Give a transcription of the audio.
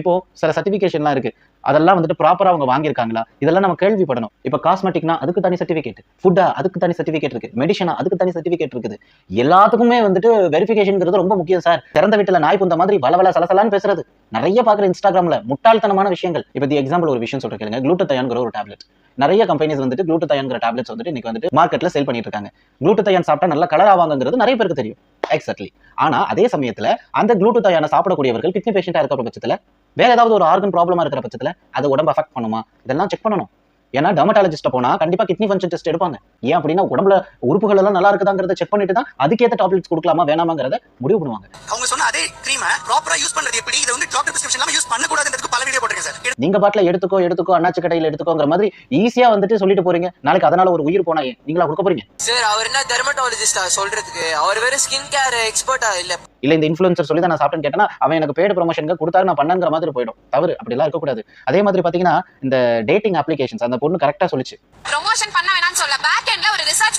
இப்போ சில சர்டிபிகேஷன்லாம் இருக்கு. அதெல்லாம் வந்துட்டு ப்ராப்பரா அவங்க வாங்கியிருக்காங்களா? இதெல்லாம் நம்ம கேள்விப்படணும். இப்போ காஸ்மெட்டிக்னா அதுக்கு தனி சர்டிஃபிகேட் ஃபுட்டா அதுக்கு தனி சர்டிஃபிகேட் இருக்கு. மெடிஷனா அதுக்கு தனி சர்டிஃபிகேட் இருக்குது. எல்லாத்துக்குமே வந்துட்டு வெரிஃபிகேஷன்ங்கிறது ரொம்ப முக்கியம் சார் திறந்த வீட்டுல நாய் புந்த மாதிரி வளவல சலசலான்னு பேசுறது. நிறைய பாக்குற இன்ஸ்டாகிராம்ல முட்டாள்தனமான விஷயங்கள். இப்போ தி எக்ஸாம்பிள் ஒரு விஷயம் சொல்றேன் கேளுங்க. குளூட்டத்தயான்கிற ஒரு டேப்லெட் நிறைய கம்பெனிஸ் வந்துட்டு குளூட்டத்தயான்கிற டேப்லெட்ஸ் வந்துட்டு இன்னைக்கு வந்துட்டு மார்க்கெட்ல சேல் பண்ணிட்டு இருக்காங்க. குளூட்டத்தயான் சாப்பிட்டா நல்ல கலர் ஆவாங்கிறது நிறைய பேருக்கு தெரியும். எக்ஸாக்ட்லி ஆனா அதே சமயத்துல அந்த குளூட்டத்தயானை சாப்பிடக்கூடியவர்கள் கிட்னி பேஷண்டா இருக்கிற பட்சத்துல வேற ஏதாவது ஒரு ஆர்கன் ப்ராப்ளமா இருக்கிற பட்சத்துல அது உடம்பு அஃபெக்ட் பண்ணுமா? இதெல்லாம் செக் பண்ணணும். ஏன்னா டெர்மட்டாலஜிஸ்ட் போனா கண்டிப்பா கிட்னி ஃபங்க்ஷன் டெஸ்ட் எடுப்பாங்க. ஏன் அப்படின்னா உடம்புல உறுப்புகள் எல்லாம் நல்லா இருக்குதாங்கிறத செக் பண்ணிட்டு தான் அதுக்கேற்ற டாப்லெட்ஸ் கொடுக்கலாமா வேணாமாங்கிறத முடிவு பண்ணுவாங்க. அவங்க சொன்ன அதே க்ரீமை ப்ராப்பரா யூஸ் பண்றது எப்படி? இதை வந்து டாக்டர் பிரிஸ்கிரிப்ஷன் இல்லாம யூஸ் பண்ண நீங்க பாட்டுல எடுத்துக்கோ எடுத்துக்கோ அண்ணாச்சி கடையில எடுத்துக்கோங்கிற மாதிரி ஈஸியா வந்துட்டு சொல்லிட்டு போறீங்க. நாளைக்கு அதனால ஒரு உயிர் போனா நீங்களா கொடுக்க போறீங்க? சார் அவர் என்ன டெர்மட்டாலஜிஸ்டா சொல்றதுக்கு? அவர் வேற ஸ்கின் கேர் எக்ஸ்பர்ட்டா இல்ல. இல்ல இந்த இன்ஃபுளுசர் சொல்லி தான் நான் சாப்பிட்டேன்னு கேட்டேன்னா அவன் எனக்கு பேடு ப்ரொமோஷனுக்கு கொடுத்தாரு நான் பண்ணங்கிற மாதிரி போயிடும். தவறு அப்படிலாம் இருக்கக்கூடாது. அதே மாதிரி பாத்தீங்கன்னா இந்த டேட்டிங் அப்ளிகேஷன்ஸ் அந்த பொண்ணு கரெக்டா சொல்லிச்சு. ப்ரொமோஷன் பண்ண வேணாம்னு சொல்ல. பேக் எண்ட்ல ஒரு ரிசர்ச்